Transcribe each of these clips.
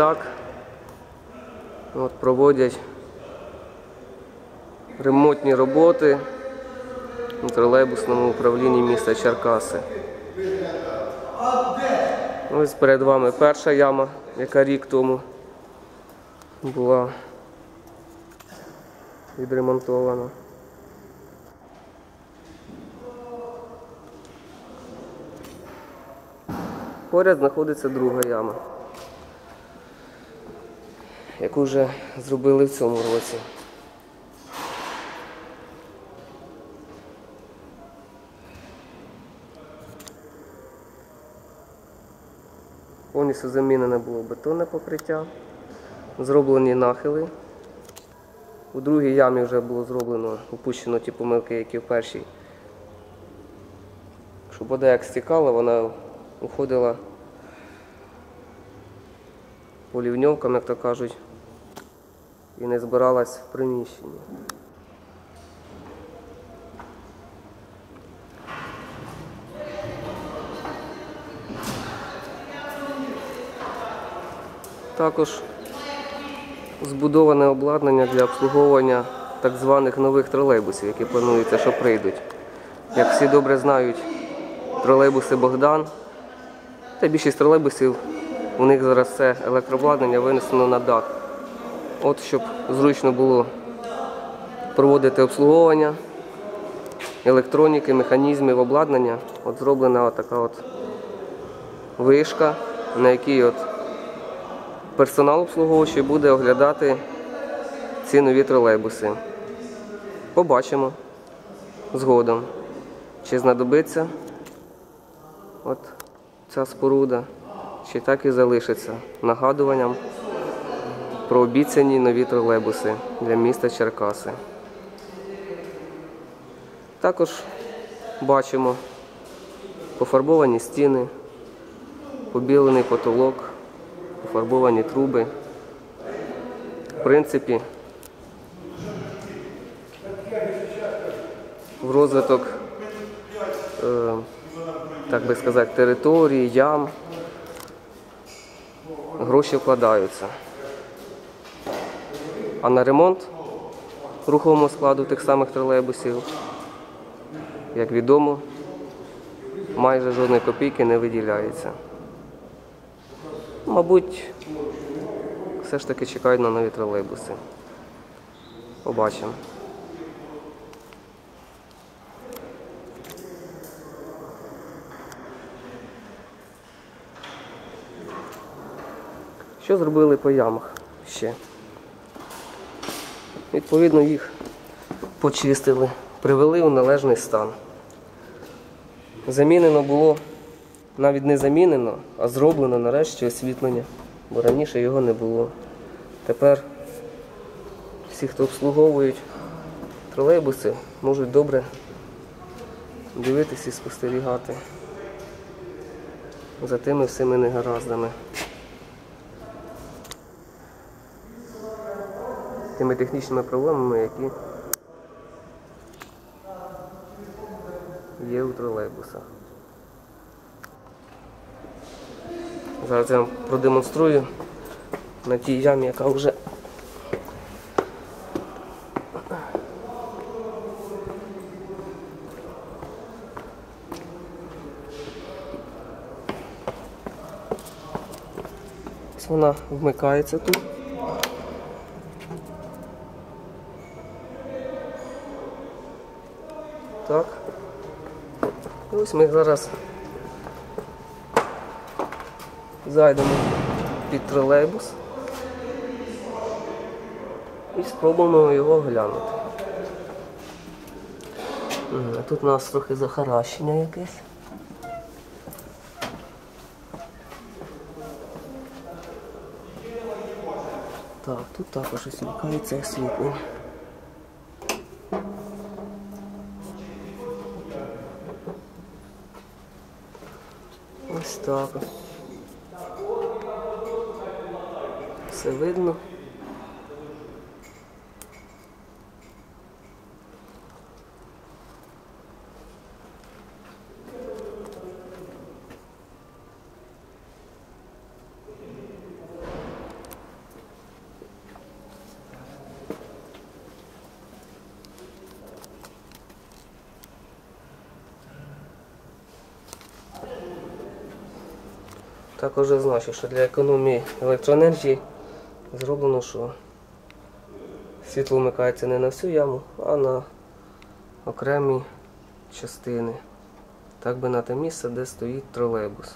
так от проводять ремонтні роботи у тролейбусному управлінні міста Черкаси. Ось перед вами перша яма, яка рік тому була відремонтована. Поряд знаходиться друга яма, яку вже зробили в цьому році. Повністю замінене було бетонне покриття, зроблені нахили. У другій ямі вже було зроблено, упущено ті помилки, які в першій. Щоб вода як стікала, вона уходила по лівньовкам, як то кажуть, і не збиралась в приміщенні. Також збудоване обладнання для обслуговування так званих нових тролейбусів, які планується, що прийдуть. Як всі добре знають, тролейбуси Богдан, та більшість тролейбусів, у них зараз все електрообладнання винесено на дах. От щоб зручно було проводити обслуговування електроніки, механізмів, обладнання, от зроблена от така от вишка, на якій от персонал обслуговуючий буде оглядати ці нові тролейбуси. Побачимо згодом, чи знадобиться от ця споруда, чи так і залишиться нагадуванням про обіцяні нові тролейбуси для міста Черкаси. Також бачимо пофарбовані стіни, побілений потолок, пофарбовані труби. В принципі, в розвиток, е, так би сказати, території, ям гроші вкладаються. А на ремонт рухомого складу тих самих тролейбусів, як відомо, майже жодної копійки не виділяється. Мабуть, все ж таки чекають на нові тролейбуси. Побачимо. Що зробили по ямах ще? Відповідно, їх почистили, привели у належний стан. Замінено було, навіть не замінено, а зроблено нарешті освітлення, бо раніше його не було. Тепер всі, хто обслуговують тролейбуси, можуть добре дивитися і спостерігати за тими всіми негараздами. Тими технічними проблемами, які є у тролейбусах. Зараз я вам продемонструю на тій ямі, яка вже вона вмикається тут. Так. І ось ми зараз зайдемо під тролейбус і спробуємо його а Тут у нас трохи захаращення якесь. Так, тут також освікається освітлення. Ось так. Все видно. Також зазначу, що для економії електроенергії зроблено, що світло вмикається не на всю яму, а на окремі частини. Так би на те місце, де стоїть тролейбус.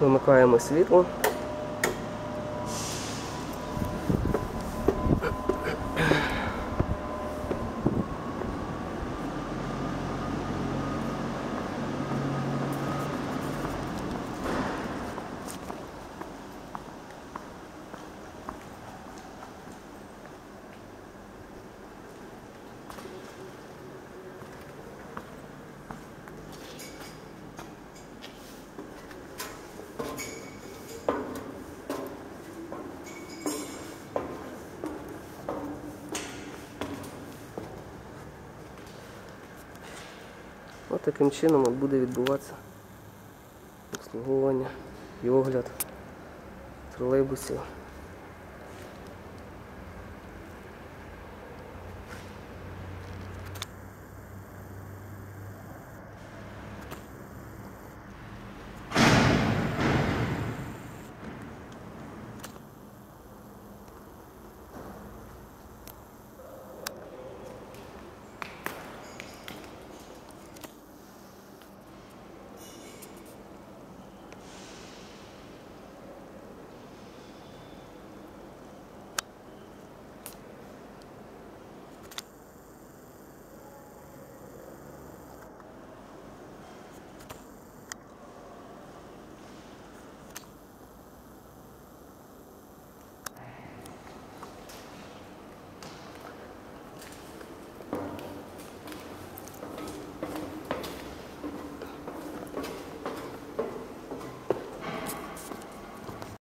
Вимикаємо світло. Ось таким чином от буде відбуватися обслуговування і огляд тролейбусів